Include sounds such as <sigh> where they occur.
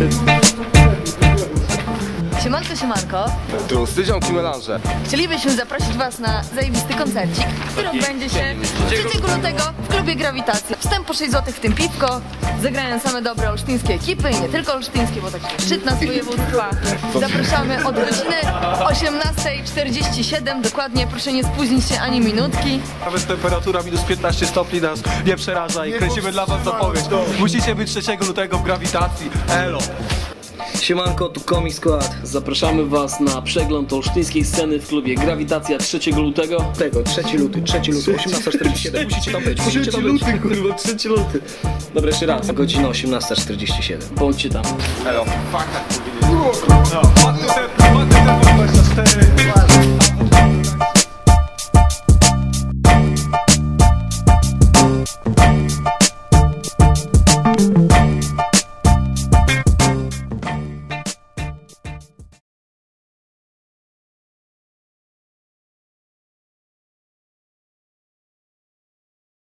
Bye. Wszyscy ziomki melanże. Chcielibyśmy zaprosić Was na zajebisty koncercik, który odbędzie się 3 lutego w klubie Grawitacja. Wstęp po 6 zł, w tym piwko. Zagrają same dobre olsztyńskie ekipy i nie tylko olsztyńskie, bo taki szczyt nas województwa. Zapraszamy od godziny 18.47 dokładnie. Proszę nie spóźnić się ani minutki. Nawet temperatura minus 15 stopni nas nie przeraża i kręcimy dla was zapowiedź. Musicie być 3 lutego w grawitacji. Elo! Siemanko, tu Komi Skład. Zapraszamy Was na przegląd olsztyńskiej sceny w klubie Grawitacja 3 lutego. Tego, 3 luty, 3 luty, 18.47, <laughs> musicie tam być, musicie tam być. kurwa, 3 luty. Dobra, jeszcze raz. Godzina 18.47. Bądźcie tam. Elo. No, ładny tempo, ładny tempo 24.